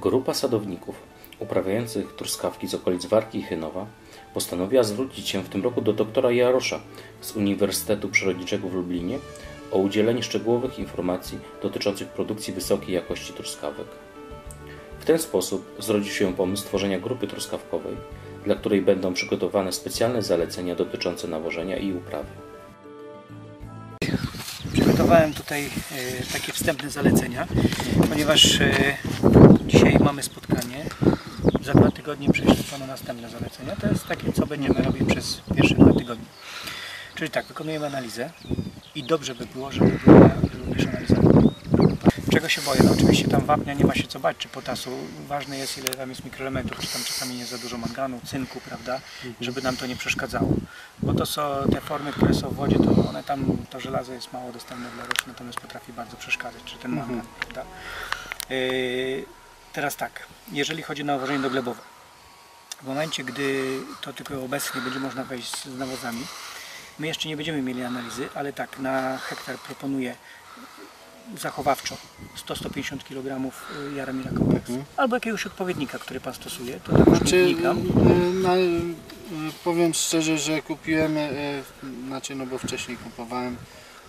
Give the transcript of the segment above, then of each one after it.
Grupa sadowników uprawiających truskawki z okolic Warki i Chynowa postanowiła zwrócić się w tym roku do doktora Jarosza z Uniwersytetu Przyrodniczego w Lublinie o udzielenie szczegółowych informacji dotyczących produkcji wysokiej jakości truskawek. W ten sposób zrodził się pomysł stworzenia grupy truskawkowej, dla której będą przygotowane specjalne zalecenia dotyczące nawożenia i uprawy. Przygotowałem tutaj e, takie wstępne zalecenia, ponieważ e, dzisiaj mamy spotkanie. Za dwa tygodnie prześledzone następne zalecenia. To jest takie, co będziemy robić przez pierwsze dwa tygodnie. Czyli tak, wykonujemy analizę i dobrze by było, żeby była również analiza. Czego się boję? No oczywiście tam wapnia nie ma się co bać, czy potasu. Ważne jest ile tam jest mikroelementów, czy tam czasami nie za dużo manganu, cynku, prawda, żeby nam to nie przeszkadzało. Bo to są te formy, które są w wodzie, to one tam, to żelazo jest mało dostępne dla roślin, natomiast potrafi bardzo przeszkadzać, czy ten mangan, prawda. Yy, teraz tak, jeżeli chodzi o nawożenie doglebowe. W momencie, gdy to tylko obecnie będzie można wejść z nawozami, my jeszcze nie będziemy mieli analizy, ale tak, na hektar proponuję zachowawczo 100-150 kg Jaramila Kompleks albo jakiegoś odpowiednika, który Pan stosuje, to tak Znaczy, gram. y, na, y, powiem szczerze, że kupiłem, y, znaczy no bo wcześniej kupowałem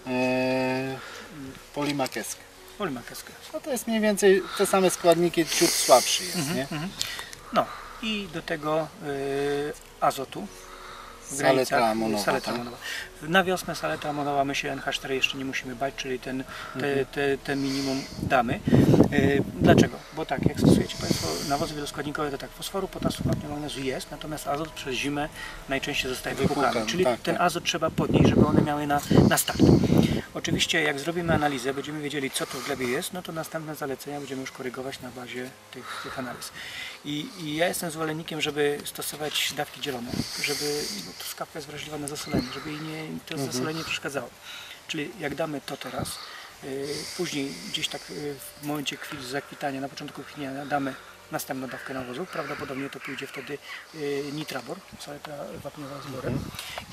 e, polimakeskę. Polimakeskę. No to jest mniej więcej te same składniki, ciut słabszy jest, nie? No i do tego y, azotu. Granicach, amonowa, saleta tak? amonowa. Na wiosnę saleta amonowa my się NH4 jeszcze nie musimy bać, czyli ten, Mhm. te, te, te minimum damy. Y, dlaczego? Bo tak, jak stosujecie Państwo nawozy wieloskładnikowe, to tak, fosforu, potasu, wapnia, magnezu jest, natomiast azot przez zimę najczęściej zostaje. Wypłukany, Czyli tak, ten tak. azot trzeba podnieść, żeby one miały na, na start. Oczywiście jak zrobimy analizę, będziemy wiedzieli co to w glebie jest, no to następne zalecenia będziemy już korygować na bazie tych, tych analiz. I, I ja jestem zwolennikiem, żeby stosować dawki dzielone, żeby no, truskawka jest wrażliwa na zasolenie, żeby jej nie, to zasolenie nie przeszkadzało. Czyli jak damy to teraz, yy, później gdzieś tak yy, w momencie chwili zakwitania, na początku kwitnienia damy następną dawkę nawozu, prawdopodobnie to pójdzie wtedy yy, nitrabor, saleta wapniowa z borem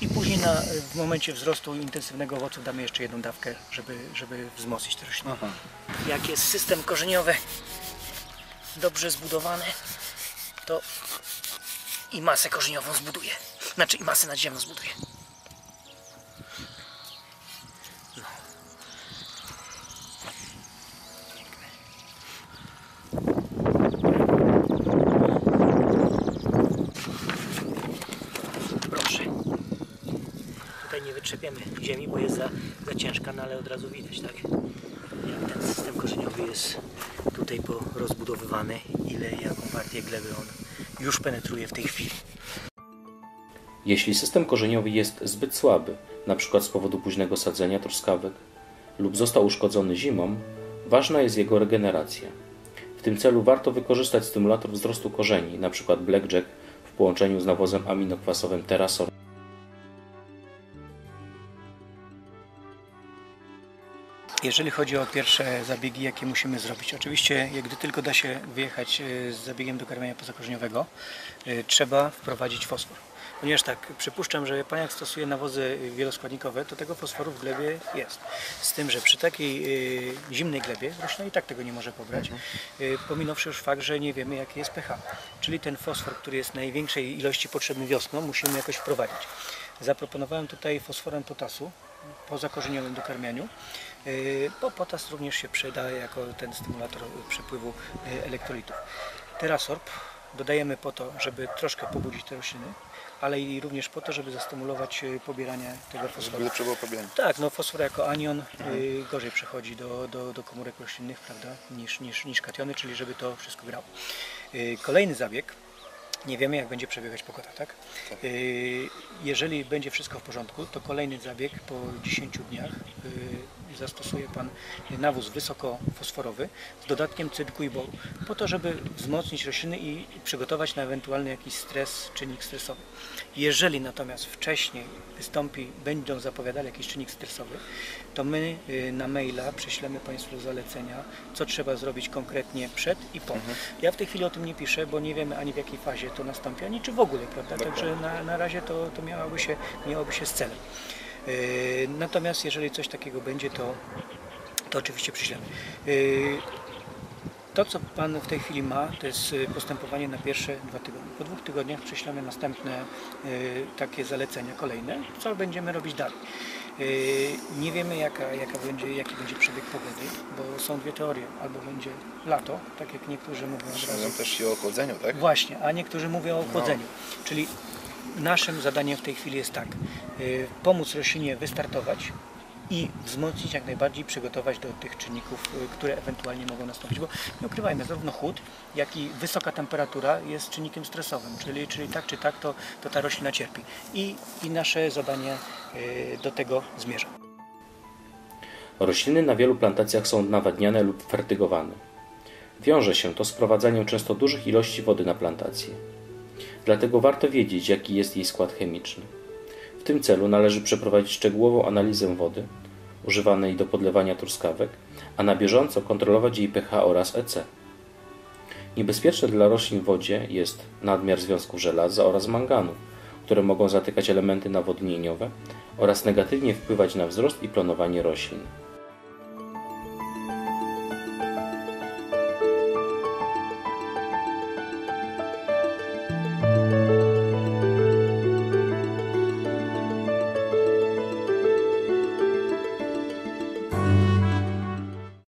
i później na, w momencie wzrostu intensywnego owocu damy jeszcze jedną dawkę, żeby, żeby wzmocnić te rośliny. Aha. Jak jest system korzeniowy dobrze zbudowany, to i masę korzeniową zbuduje. Znaczy i masę nadziemną zbuduje. No. Proszę. Tutaj nie wytrzepiemy ziemi, bo jest za, za ciężka, no ale od razu widać, tak? Jak ten system korzeniowy jest tutaj porozbudowywany, ile, jaką partię gleby on już penetruje w tej chwili. Jeśli system korzeniowy jest zbyt słaby, np. z powodu późnego sadzenia truskawek lub został uszkodzony zimą, ważna jest jego regeneracja. W tym celu warto wykorzystać stymulator wzrostu korzeni, np. blackjack w połączeniu z nawozem aminokwasowym Terasor. Jeżeli chodzi o pierwsze zabiegi, jakie musimy zrobić, oczywiście gdy tylko da się wyjechać e, z zabiegiem do karmienia pozakorzeniowego, e, trzeba wprowadzić fosfor. Ponieważ tak, przypuszczam, że Pan jak stosuje nawozy wieloskładnikowe, to tego fosforu w glebie jest. Z tym, że przy takiej e, zimnej glebie roślina i tak tego nie może pobrać, e, pominąwszy już fakt, że nie wiemy jakie jest pH. Czyli ten fosfor, który jest największej ilości potrzebny wiosną, musimy jakoś wprowadzić. Zaproponowałem tutaj fosforem potasu po zakorzeniowym dokarmianiu, yy, bo potas również się przyda jako ten stymulator przepływu yy, elektrolitów. Terasorb dodajemy po to, żeby troszkę pobudzić te rośliny, ale i również po to, żeby zastymulować yy, pobieranie tego fosforu. Lepsze było pobieranie. Tak, no fosfor jako anion y, gorzej przechodzi do, do, do komórek roślinnych, prawda, niż, niż, niż kationy, czyli żeby to wszystko grało. Y, kolejny zabieg, nie wiemy jak będzie przebiegać pogoda, tak? Y, jeżeli będzie wszystko w porządku, to kolejny zabieg po 10 dniach y, zastosuje Pan nawóz wysokofosforowy z dodatkiem cynku i boru, po to, żeby wzmocnić rośliny i przygotować na ewentualny jakiś stres, czynnik stresowy. Jeżeli natomiast wcześniej wystąpi, będą zapowiadali jakiś czynnik stresowy, to my y, na maila prześlemy Państwu zalecenia, co trzeba zrobić konkretnie przed i po. Ja w tej chwili o tym nie piszę, bo nie wiemy ani w jakiej fazie to nastąpi, ani czy w ogóle, prawda? Także na, na razie to, to miałoby, się, miałoby się z celem. Yy, Natomiast jeżeli coś takiego będzie, to, to oczywiście przyślemy. Yy, To, co Pan w tej chwili ma, to jest y, postępowanie na pierwsze dwa tygodnie. Po dwóch tygodniach prześlemy następne takie zalecenia kolejne, co będziemy robić dalej. Nie wiemy, jaka, jaka będzie, jaki będzie przebieg pogody, bo są dwie teorie. Albo będzie lato, tak jak niektórzy mówią. Mówią też i o ochłodzeniu, tak? Właśnie, a niektórzy mówią o chłodzeniu. Czyli naszym zadaniem w tej chwili jest tak, y, pomóc roślinie wystartować i wzmocnić jak najbardziej, przygotować do tych czynników, y, które ewentualnie mogą nastąpić. Bo nie ukrywajmy, zarówno chłód, jak i wysoka temperatura jest czynnikiem stresowym, czyli, czyli tak czy tak to, to ta roślina cierpi. I, i nasze zadanie y, do tego zmierza. Rośliny na wielu plantacjach są nawadniane lub fertygowane. Wiąże się to z prowadzaniem często dużych ilości wody na plantację. Dlatego warto wiedzieć, jaki jest jej skład chemiczny. W tym celu należy przeprowadzić szczegółową analizę wody używanej do podlewania truskawek, a na bieżąco kontrolować jej pH oraz EC. Niebezpieczne dla roślin w wodzie jest nadmiar związków żelaza oraz manganu, które mogą zatykać elementy nawodnieniowe oraz negatywnie wpływać na wzrost i planowanie roślin.